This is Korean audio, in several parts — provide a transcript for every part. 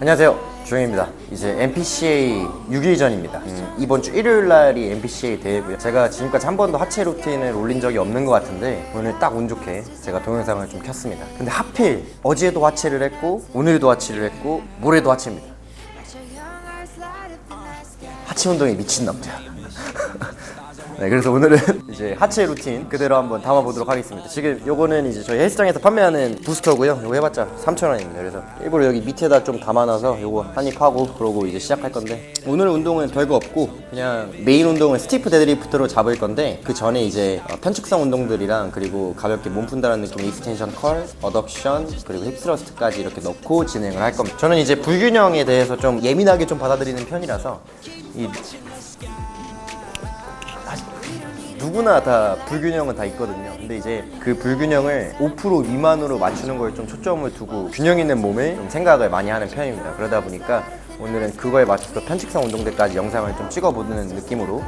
안녕하세요. 주영입니다. 이제 NPCA 6일 전입니다. 음, 이번 주 일요일 날이 NPCA 대회고요. 제가 지금까지 한 번도 하체 루틴을 올린 적이 없는 것 같은데 오늘 딱 운 좋게 제가 동영상을 좀 켰습니다. 근데 하필 어제도 하체를 했고 오늘도 하체를 했고 모레도 하체입니다. 하체 운동에 미친 남자. 네, 그래서 오늘은 이제 하체 루틴 그대로 한번 담아보도록 하겠습니다. 지금 요거는 이제 저희 헬스장에서 판매하는 부스터고요. 요거 해봤자 3,000원입니다. 그래서 일부러 여기 밑에다 좀 담아놔서 요거 한입 하고 그러고 이제 시작할 건데 오늘 운동은 별거 없고 그냥 메인 운동은 스티프 데드리프트로 잡을 건데 그 전에 이제 어, 편측성 운동들이랑 그리고 가볍게 몸 푼다는 느낌의 익스텐션 컬, 어덕션 그리고 힙스러스트까지 이렇게 넣고 진행을 할 겁니다. 저는 이제 불균형에 대해서 좀 예민하게 좀 받아들이는 편이라서 이 누구나 다 불균형은 다 있거든요. 근데 이제 그 불균형을 5% 미만으로 맞추는 거에 좀 초점을 두고 균형 있는 몸을 좀 생각을 많이 하는 편입니다. 그러다 보니까 오늘은 그거에 맞춰서 편측성 운동들까지 영상을 좀 찍어보는 느낌으로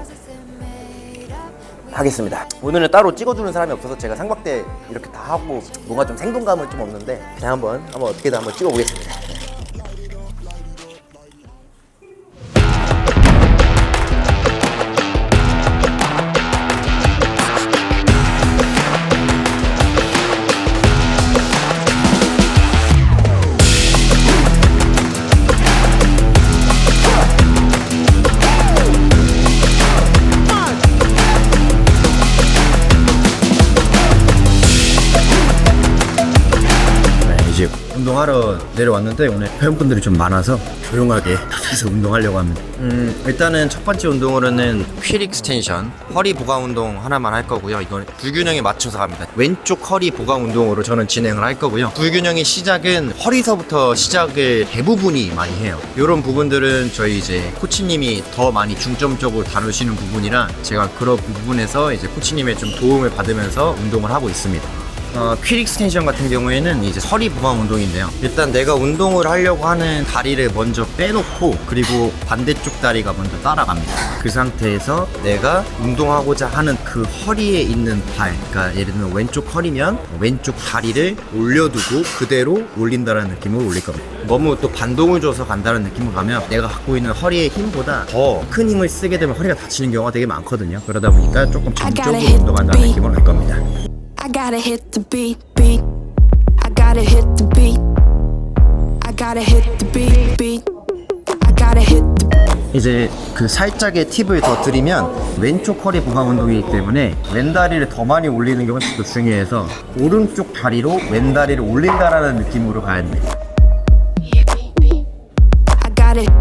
하겠습니다. 오늘은 따로 찍어주는 사람이 없어서 제가 상박대 이렇게 다 하고 뭔가 좀 생동감은 좀 없는데 그냥 한번 한번 어떻게든 한번 찍어보겠습니다. 내려왔는데 오늘 회원분들이 좀 많아서 조용하게 해서 운동하려고 합니다. 음, 일단은 첫 번째 운동으로는 휠 익스텐션, 허리 보강 운동 하나만 할 거고요. 이건 불균형에 맞춰서 합니다. 왼쪽 허리 보강 운동으로 저는 진행을 할 거고요. 불균형의 시작은 허리서부터 시작을 대부분이 많이 해요. 이런 부분들은 저희 이제 코치님이 더 많이 중점적으로 다루시는 부분이라 제가 그런 부분에서 이제 코치님의 좀 도움을 받으면서 운동을 하고 있습니다. 어, 퀵 익스텐션 같은 경우에는 이제 허리 보강 운동인데요. 일단 내가 운동을 하려고 하는 다리를 먼저 빼놓고 그리고 반대쪽 다리가 먼저 따라갑니다. 그 상태에서 내가 운동하고자 하는 그 허리에 있는 발, 그러니까 예를 들면 왼쪽 허리면 왼쪽 다리를 올려두고 그대로 올린다는 느낌으로 올릴 겁니다. 너무 또 반동을 줘서 간다는 느낌으로 가면 내가 갖고 있는 허리의 힘보다 더 큰 힘을 쓰게 되면 허리가 다치는 경우가 되게 많거든요. 그러다 보니까 조금 정적으로 운동한다는 느낌으로 할 겁니다. I gotta hit the beat, beat. I gotta hit the beat. I gotta hit the beat, beat. I gotta hit the 이제 그 살짝의 팁을 더 드리면 왼쪽 허리 보강 운동이기 때문에 왼다리를 더 많이 올리는 경우가 또 중요해서 오른쪽 다리로 왼다리를 올린다라는 느낌으로 가야. I it.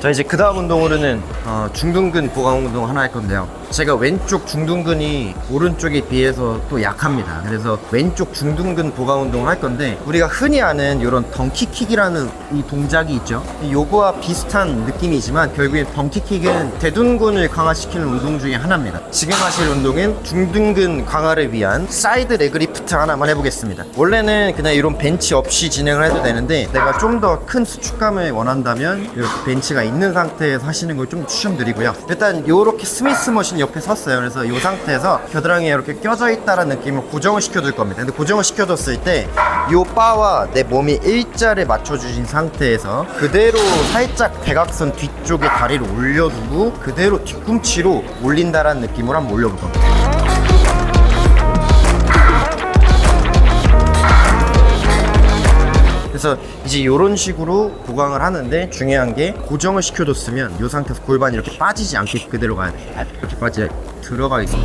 자 이제 그 다음 운동으로는 어, 중둔근 보강 운동 하나 할 건데요. 제가 왼쪽 중둔근이 오른쪽에 비해서 또 약합니다. 그래서 왼쪽 중둔근 보강 운동을 할 건데 우리가 흔히 아는 이런 덩키킥이라는 이 동작이 있죠. 요거와 비슷한 느낌이지만 결국엔 덩키킥은 대둔근을 강화시키는 운동 중에 하나입니다. 지금 하실 운동은 중둔근 강화를 위한 사이드 레그리프트 하나만 해보겠습니다. 원래는 그냥 이런 벤치 없이 진행을 해도 되는데 내가 좀 더 큰 수축감을 원한다면 이렇게 벤치가 있는 상태에서 하시는 걸좀 추천드리고요. 일단 이렇게 스미스 머신 옆에 섰어요. 그래서 이 상태에서 겨드랑이에 이렇게 껴져 있다는 느낌을 고정을 시켜줄 겁니다. 근데 고정을 시켜줬을 때 이 바와 내 몸이 일자를 맞춰주신 상태에서 그대로 살짝 대각선 뒤쪽에 다리를 올려두고 그대로 뒤꿈치로 올린다라는 느낌으로 한번 올려볼 겁니다. 그래서 이제 이런 식으로 보강을 하는데 중요한 게 고정을 시켜줬으면 이 상태에서 골반이 이렇게 빠지지 않게 그대로 가야 돼. 이렇게 빠지 들어가 있습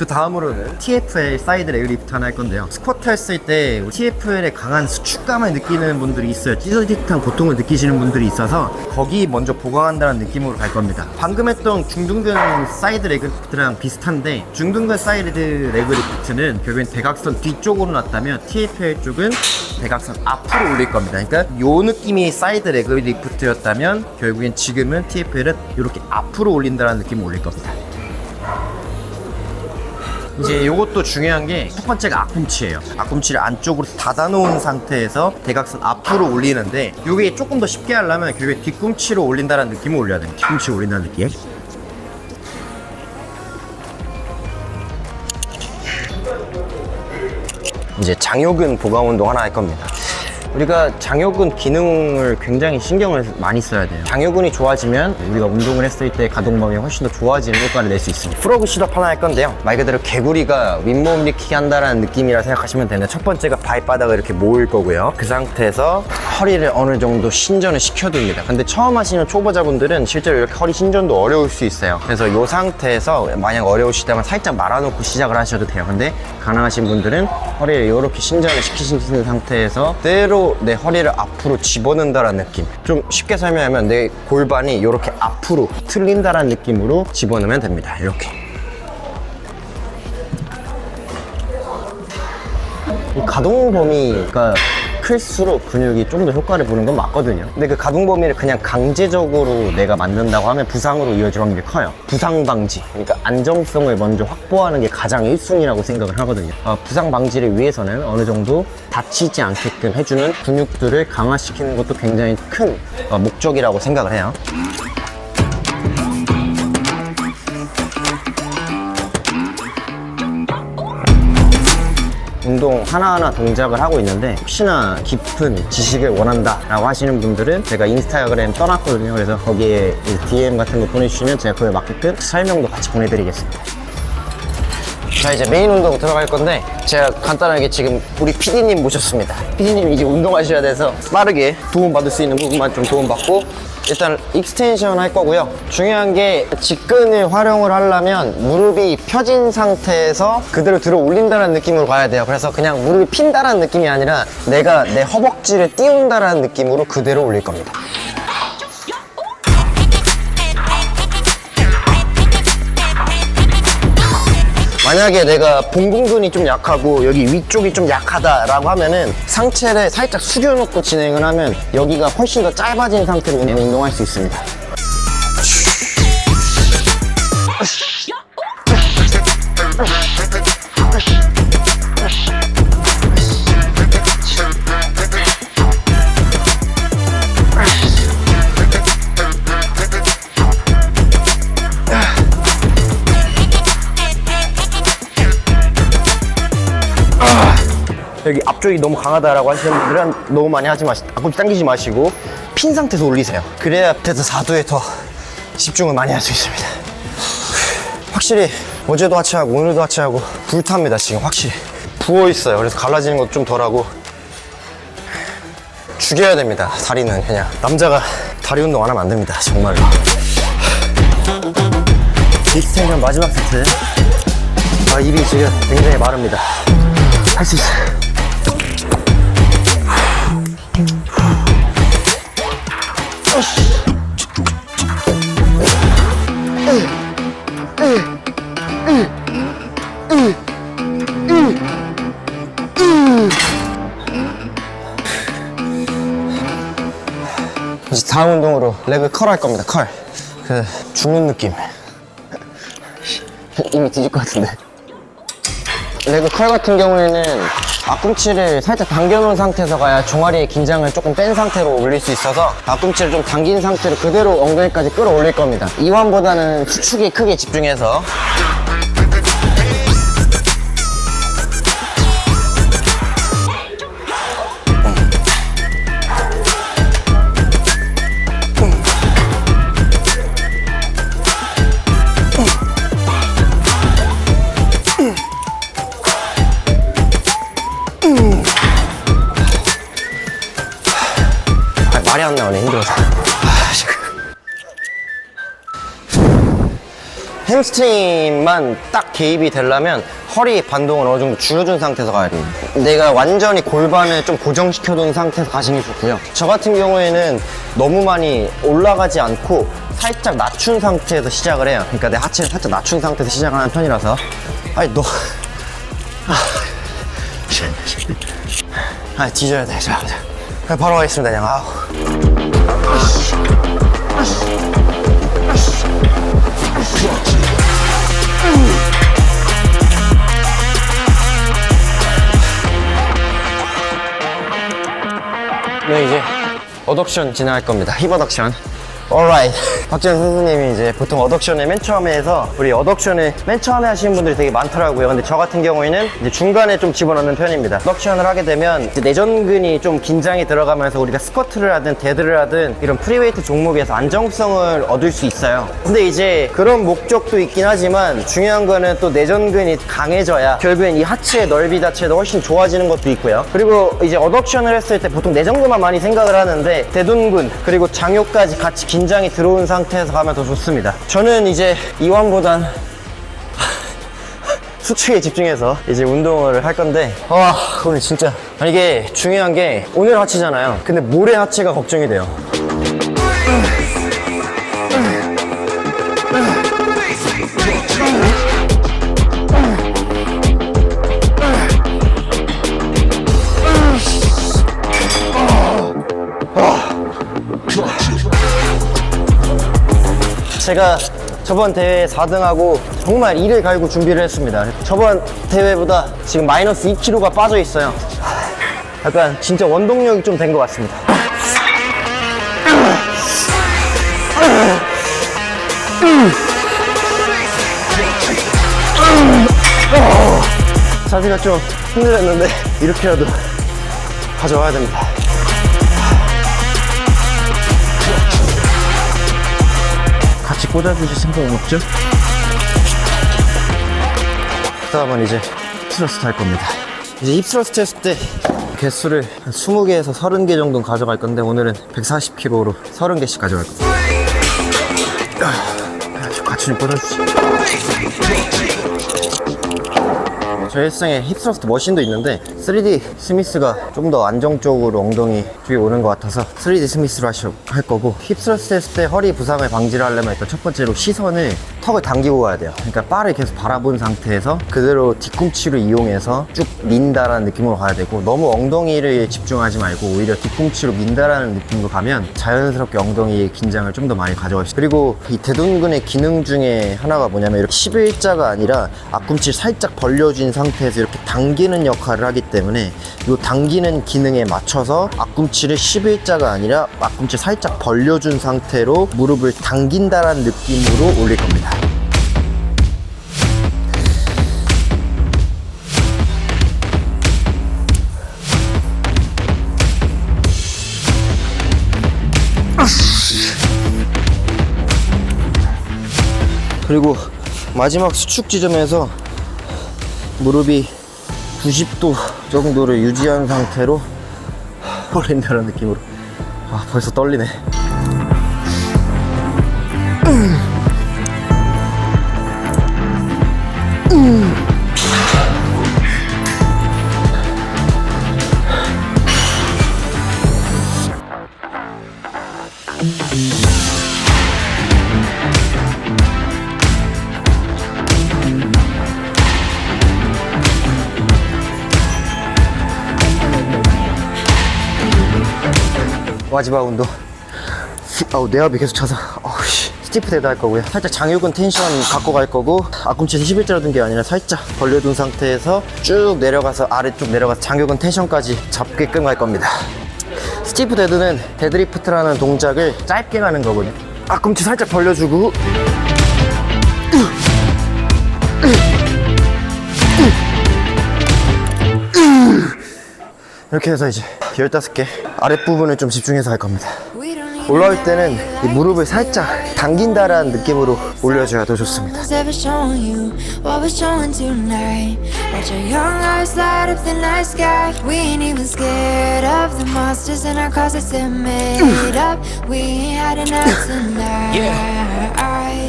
그 다음으로는 TFL 사이드 레그 리프트 하나 할 건데요. 스쿼트 했을 때 TFL의 강한 수축감을 느끼는 분들이 있어요. 찌릿한 고통을 느끼시는 분들이 있어서 거기 먼저 보강한다는 느낌으로 갈 겁니다. 방금 했던 중둔근 사이드 레그 리프트랑 비슷한데 중둔근 사이드 레그 리프트는 결국엔 대각선 뒤쪽으로 놨다면 TFL 쪽은 대각선 앞으로 올릴 겁니다. 그러니까 요 느낌이 사이드 레그 리프트였다면 결국엔 지금은 TFL은 이렇게 앞으로 올린다는 느낌을 올릴 겁니다. 이제 이것도 중요한 게 첫 번째가 앞꿈치예요. 앞꿈치를 안쪽으로 닫아놓은 상태에서 대각선 앞으로 올리는데 이게 조금 더 쉽게 하려면 결국에 뒤꿈치로 올린다는 느낌을 올려야 돼요. 뒤꿈치로 올린다는 느낌. 이제 장요근 보강 운동 하나 할 겁니다. 우리가 장요근 기능을 굉장히 신경을 많이 써야 돼요. 장요근이 좋아지면 우리가 운동을 했을 때 가동 범위 훨씬 더 좋아지는 효과를 낼 수 있습니다. 프로그 시럽 하나 할 건데요. 말 그대로 개구리가 윗몸 일으키기 한다는 느낌이라 생각하시면 되는데 첫 번째가 발바닥을 이렇게 모을 거고요. 그 상태에서 허리를 어느 정도 신전을 시켜둡니다. 근데 처음 하시는 초보자분들은 실제로 이렇게 허리 신전도 어려울 수 있어요. 그래서 이 상태에서 만약 어려우시다면 살짝 말아놓고 시작을 하셔도 돼요. 근데 가능하신 분들은 허리를 이렇게 신전을 시키시는 상태에서 그대로 내 허리를 앞으로 집어넣는다는 느낌. 좀 쉽게 설명하면 내 골반이 이렇게 앞으로 틀린다는 느낌으로 집어넣으면 됩니다. 이렇게. 이 가동 범위가 클수록 근육이 좀 더 효과를 보는 건 맞거든요. 근데 그 가동 범위를 그냥 강제적으로 내가 만든다고 하면 부상으로 이어질 확률이 커요. 부상 방지. 그러니까 안정성을 먼저 확보하는 게 가장 1순위라고 생각을 하거든요. 어, 부상 방지를 위해서는 어느 정도 다치지 않게끔 해주는 근육들을 강화시키는 것도 굉장히 큰 어, 목적이라고 생각을 해요. 운동 하나하나 동작을 하고 있는데 혹시나 깊은 지식을 원한다 라고 하시는 분들은 제가 인스타그램 떠났거든요. 그래서 거기에 이 DM 같은 거 보내주시면 제가 그에 맞게끔 설명도 같이 보내드리겠습니다. 자 이제 메인 운동 들어갈 건데 제가 간단하게 지금 우리 PD님 모셨습니다. PD님 이제 운동하셔야 돼서 빠르게 도움 받을 수 있는 부분만 좀 도움 받고 일단 익스텐션 할 거고요. 중요한 게 직근을 활용을 하려면 무릎이 펴진 상태에서 그대로 들어 올린다는 느낌으로 가야 돼요. 그래서 그냥 무릎이 핀다는 느낌이 아니라 내가 내 허벅지를 띄운다는 느낌으로 그대로 올릴 겁니다. 만약에 내가 봉궁근이 좀 약하고 여기 위쪽이 좀 약하다라고 하면은 상체를 살짝 숙여놓고 진행을 하면 여기가 훨씬 더 짧아진 상태로 운동할 수 있습니다. 여기 앞쪽이 너무 강하다라고 하시는 분들은 너무 많이 하지 마시, 앞꿈치 당기지 마시고 핀 상태에서 올리세요. 그래야 대사 4도에 더 집중을 많이 할 수 있습니다. 확실히 어제도 하체하고 오늘도 하체하고 불탑니다 지금 확실히 부어 있어요. 그래서 갈라지는 것도 좀 덜하고 죽여야 됩니다. 다리는 그냥 남자가 다리 운동 안 하면 안 됩니다. 정말로. 익스텐션 마지막 세트. 아 입이 지금 굉장히 마릅니다. 할 수 있어요. 운동으로 레그 컬 할 겁니다. 컬. 그 죽는 느낌. 이미 뒤질 것 같은데. 레그 컬 같은 경우에는 앞꿈치를 살짝 당겨놓은 상태에서 가야 종아리의 긴장을 조금 뺀 상태로 올릴 수 있어서 앞꿈치를 좀 당긴 상태로 그대로 엉덩이까지 끌어올릴 겁니다. 이완보다는 수축에 크게 집중해서 말이 안 나오네 힘들어서 아. 햄스트링만 딱 개입이 되려면 허리 반동을 어느 정도 줄여준 상태에서 가야 돼요 내가 완전히 골반을 좀 고정시켜둔 상태에서 가시는 게 좋고요 저 같은 경우에는 너무 많이 올라가지 않고 살짝 낮춘 상태에서 시작을 해요 그러니까 내 하체를 살짝 낮춘 상태에서 시작하는 편이라서 아니 너 아, 뒤져야 돼. 자, 자. 바로 가겠습니다 그냥. 아우. 네 이제 어덕션 진행할 겁니다. 힙 어덕션. Alright. 박지현 선생님이 이제 보통 어덕션을 맨 처음에 해서 우리 어덕션을 맨 처음에 하시는 분들이 되게 많더라고요. 근데 저 같은 경우에는 이제 중간에 좀 집어넣는 편입니다. 어덕션을 하게 되면 이제 내전근이 좀 긴장이 들어가면서 우리가 스쿼트를 하든 데드를 하든 이런 프리웨이트 종목에서 안정성을 얻을 수 있어요. 근데 이제 그런 목적도 있긴 하지만 중요한 거는 또 내전근이 강해져야 결국엔 이 하체의 넓이 자체도 훨씬 좋아지는 것도 있고요. 그리고 이제 어덕션을 했을 때 보통 내전근만 많이 생각을 하는데 대둔근 그리고 장요까지 같이 긴 장이 들어온 상태에서 가면 더 좋습니다. 저는 이제 이완보단 수축에 집중해서 이제 운동을 할 건데 와 오늘 진짜. 이게 중요한 게 오늘 하체잖아요. 근데 모레 하체가 걱정이 돼요 제가 저번 대회 4등하고 정말 이를 갈고 준비를 했습니다. 저번 대회보다 지금 마이너스 2kg가 빠져 있어요. 약간 진짜 원동력이 좀 된 것 같습니다. 자세가 좀 힘들었는데 이렇게라도 가져와야 됩니다. 같이 꽂아주실 생각은 없죠? 그 다음은 이제 힙스러스트 할 겁니다. 이제 힙스러스트 했을 때 개수를 한 20개에서 30개 정도 가져갈 건데 오늘은 140kg로 30개씩 가져갈 겁니다. 같이 좀 꽂아주지. 저희 헬스장에 힙스러스트 머신도 있는데 3D 스미스가 좀 더 안정적으로 엉덩이 뒤에 오는 것 같아서 3D 스미스로 하시, 할 거고 힙스러스트 했을 때 허리 부상을 방지를 하려면 일단 첫 번째로 시선을 턱을 당기고 가야 돼요. 그러니까 바를 계속 바라본 상태에서 그대로 뒤꿈치를 이용해서 쭉 민다라는 느낌으로 가야 되고 너무 엉덩이를 집중하지 말고 오히려 뒤꿈치로 민다라는 느낌으로 가면 자연스럽게 엉덩이의 긴장을 좀 더 많이 가져갈 수 그리고 이 대둔근의 기능 중에 하나가 뭐냐면 이렇게 11자가 아니라 앞꿈치를 살짝 벌려준 상태에서 이렇게 당기는 역할을 하기 때문에 이 당기는 기능에 맞춰서 앞꿈치를 11자가 아니라 앞꿈치 살짝 벌려준 상태로 무릎을 당긴다라는 느낌으로 올릴 겁니다. 그리고 마지막 수축 지점에서 무릎이 90도 정도를 유지한 상태로 올린다는 느낌으로. 아 벌써 떨리네 마지막 운동. 아우 뇌압이 계속 차서. 어우 씨. 스티프 데드 할 거고요. 살짝 장요근 텐션 갖고 갈 거고 앞꿈치 11자로 둔게 아니라 살짝 벌려둔 상태에서 쭉 내려가서 아래쪽 내려가서 장요근 텐션까지 잡게끔 갈 겁니다. 스티프 데드는 데드리프트라는 동작을 짧게 가는 거거든요. 앞꿈치 살짝 벌려주고 이렇게 해서 이제 15개 아랫부분을 좀 집중해서 할 겁니다. 올라올 때는 이 무릎을 살짝 당긴다라는 느낌으로 올려줘야 더 좋습니다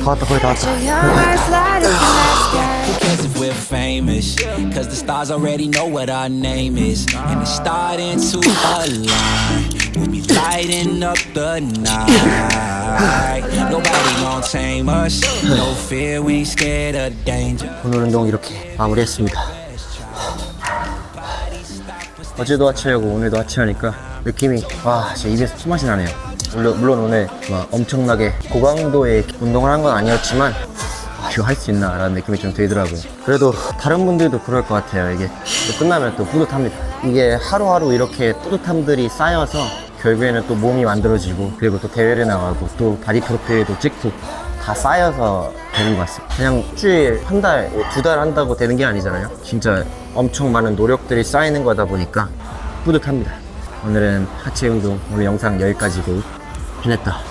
다 왔다 거의 다 왔다 cares if we're famous? Cause the stars already know what our name is. And it's starting to align. We'll be lighting up the night. Nobody gon' tame us. No fear, we ain't scared of danger. 오늘 운동 이렇게 마무리했습니다 어제도 하체하고 오늘도 하체하니까 느낌이 와 진짜 입에서 숨맛이 나네요 물론, 물론 오늘 막 엄청나게 고강도의 운동을 한 건 아니었지만 아, 이거 할 수 있나 라는 느낌이 좀 들더라고요 그래도 다른 분들도 그럴 것 같아요 이게 또 끝나면 또 뿌듯합니다 이게 하루하루 이렇게 뿌듯함들이 쌓여서 결국에는 또 몸이 만들어지고 그리고 또 대회를 나가고 또 바디 프로필도 찍고 다 쌓여서 되는 것 같습니다. 그냥 일주일, 한 달, 두 달 한다고 되는 게 아니잖아요. 진짜 엄청 많은 노력들이 쌓이는 거다 보니까 뿌듯합니다. 오늘은 하체 운동 오늘 영상 여기까지고 해냈다.